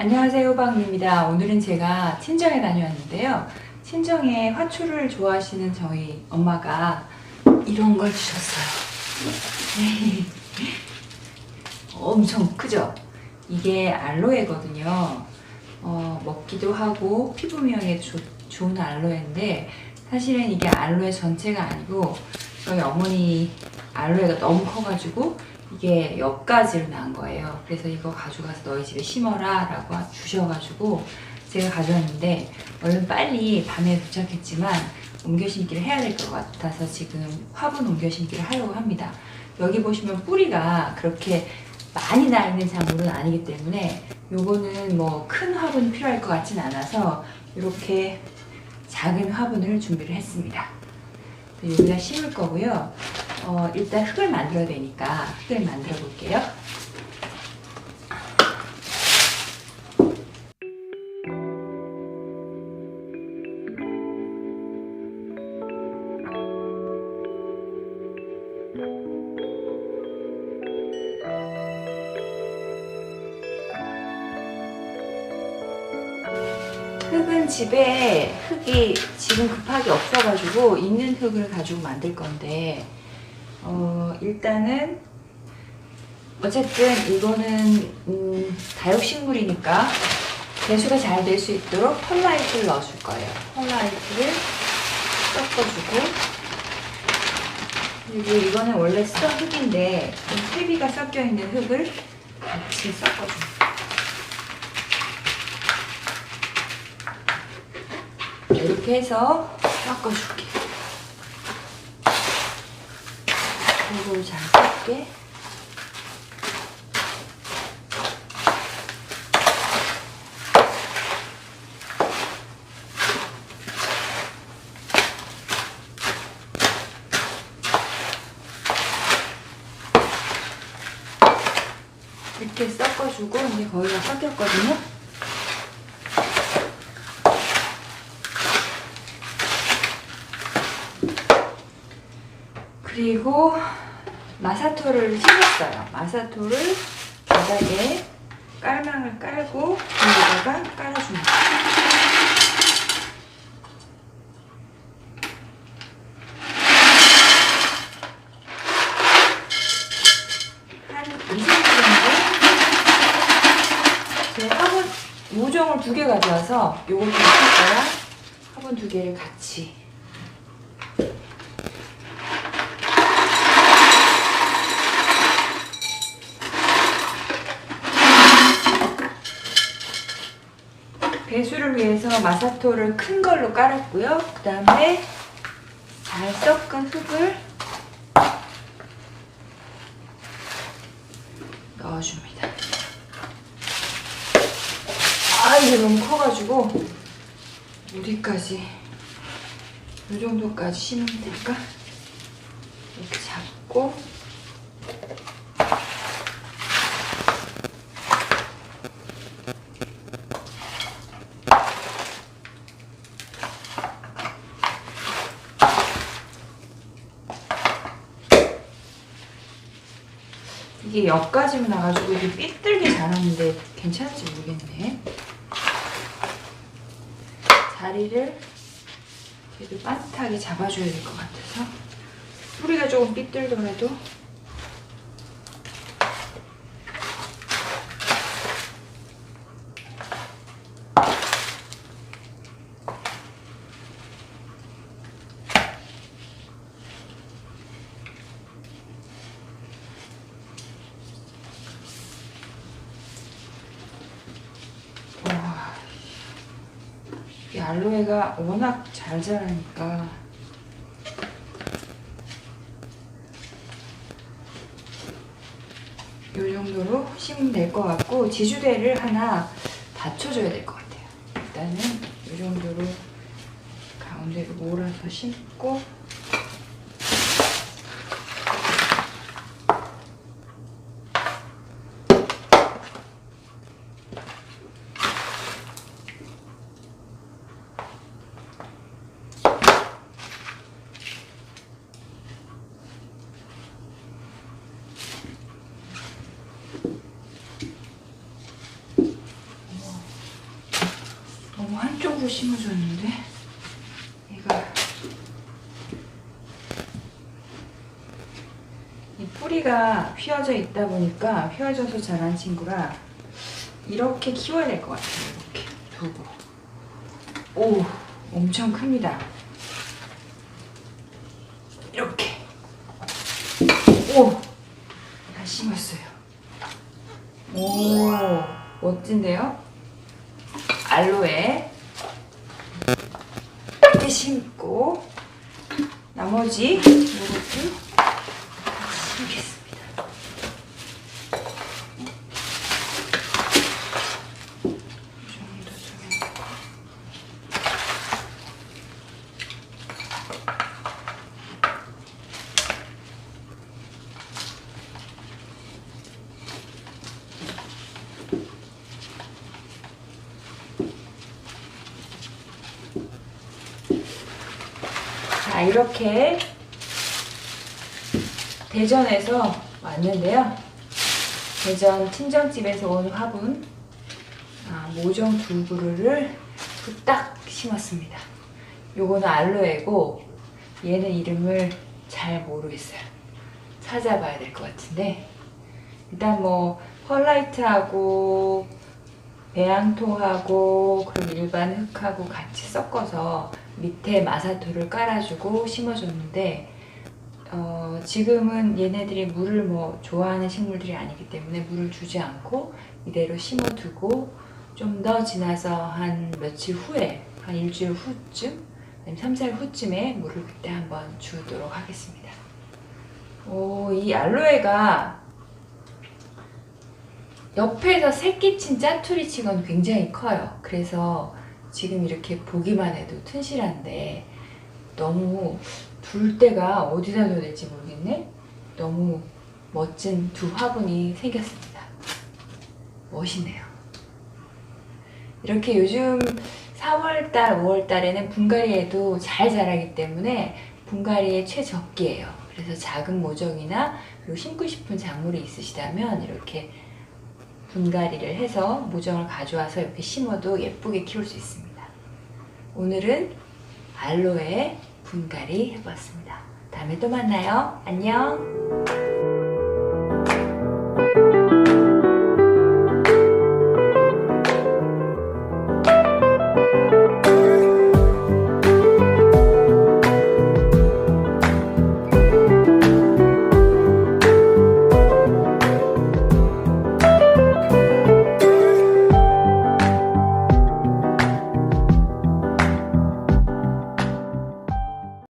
안녕하세요 호박입니다. 오늘은 제가 친정에 다녀왔는데요. 친정에 화초를 좋아하시는 저희 엄마가 이런 걸 주셨어요. 엄청 크죠? 이게 알로에거든요. 어, 먹기도 하고 피부 미용에 조, 좋은 알로에인데 사실은 이게 알로에 전체가 아니고 저희 어머니 알로에가 너무 커가지고 이게 옆가지로 난 거예요. 그래서 이거 가져가서 너희 집에 심어라 라고 주셔가지고 제가 가져왔는데 얼른 빨리 밤에 도착했지만 옮겨 심기를 해야 될 것 같아서 지금 화분 옮겨 심기를 하려고 합니다. 여기 보시면 뿌리가 그렇게 많이 나 있는 작물은 아니기 때문에 요거는 뭐 큰 화분이 필요할 것 같진 않아서 이렇게 작은 화분을 준비를 했습니다. 여기다 심을 거고요. 어, 일단 흙을 만들어야 되니까 흙을 만들어 볼게요. 흙은 집에 흙이 지금 급하게 없어가지고 있는 흙을 가지고 만들 건데 어, 일단은 어쨌든 이거는 음, 다육식물이니까 배수가 잘 될 수 있도록 펄라이트를 넣어줄 거예요. 펄라이트를 섞어주고 그리고 이거는 원래 쓰던 흙인데 좀 퇴비가 섞여 있는 흙을 같이 섞어줍니다. 이렇게 해서 섞어줄게. 이 걸잘 섞게. 이렇게 섞어주고 이제 거의 다 섞였거든요. 그리고 마사토를 심었어요. 마사토를 바닥에 깔망을 깔고 여기다가 깔아줍니다. 한 2cm 정도? 제가 화분 모종을 두 개 가져와서 요걸 좀 쓸 거야 화분 두 개를 같이 배수를 위해서 마사토를 큰 걸로 깔았고요. 그 다음에 잘 섞은 흙을 넣어줍니다. 아, 이게 너무 커가지고 어디까지 이 정도까지 심으면 될까? 이렇게 잡고 이게 옆가지로 나가지고 이게 삐뚤게 자랐는데 괜찮을지 모르겠네. 자리를 그래도 빠듯하게 잡아줘야 될 것 같아서 뿌리가 조금 삐뚤더라도 와, 이 알로에가 워낙 잘 자라니까 이 정도로 심으면 될 것 같고 지주대를 하나 받쳐줘야 될 것 같아요. 일단은 이 정도로 가운데로 몰아서 심고 한쪽으로 심어줬는데 얘가 이 뿌리가 휘어져 있다 보니까 휘어져서 자란 친구라 이렇게 키워야 될 것 같아요. 이렇게 두고 오 엄청 큽니다. 이렇게 오다 심었어요. 오 멋진데요? 알로에 심고 나머지 요것도 심겠습니다. 이 정도 정해놓고 자 이렇게 대전에서 왔는데요. 대전 친정집에서 온 화분 아, 모종 두 그루를 후딱 심었습니다. 요거는 알로에고 얘는 이름을 잘 모르겠어요. 찾아봐야 될 것 같은데 일단 뭐 펄라이트하고 배양토하고 그리고 일반 흙하고 같이 섞어서 밑에 마사토를 깔아주고 심어줬는데 어, 지금은 얘네들이 물을 뭐 좋아하는 식물들이 아니기 때문에 물을 주지 않고 이대로 심어두고 좀 더 지나서 한 며칠 후에 한 일주일 후쯤 아니면 3, 4일 후쯤에 물을 그때 한번 주도록 하겠습니다. 오, 이 알로에가 옆에서 새끼친 짜투리치고는 굉장히 커요. 그래서 지금 이렇게 보기만 해도 튼실한데 너무 둘 데가 어디다 둬야 될지 모르겠네. 너무 멋진 두 화분이 생겼습니다. 멋있네요. 이렇게 요즘 4월달, 5월달에는 분갈이에도 잘 자라기 때문에 분갈이의 최적기예요. 그래서 작은 모종이나 그리고 심고 싶은 작물이 있으시다면 이렇게 분갈이를 해서 모종을 가져와서 이렇게 심어도 예쁘게 키울 수 있습니다. 오늘은 알로에 분갈이 해봤습니다. 다음에 또 만나요. 안녕.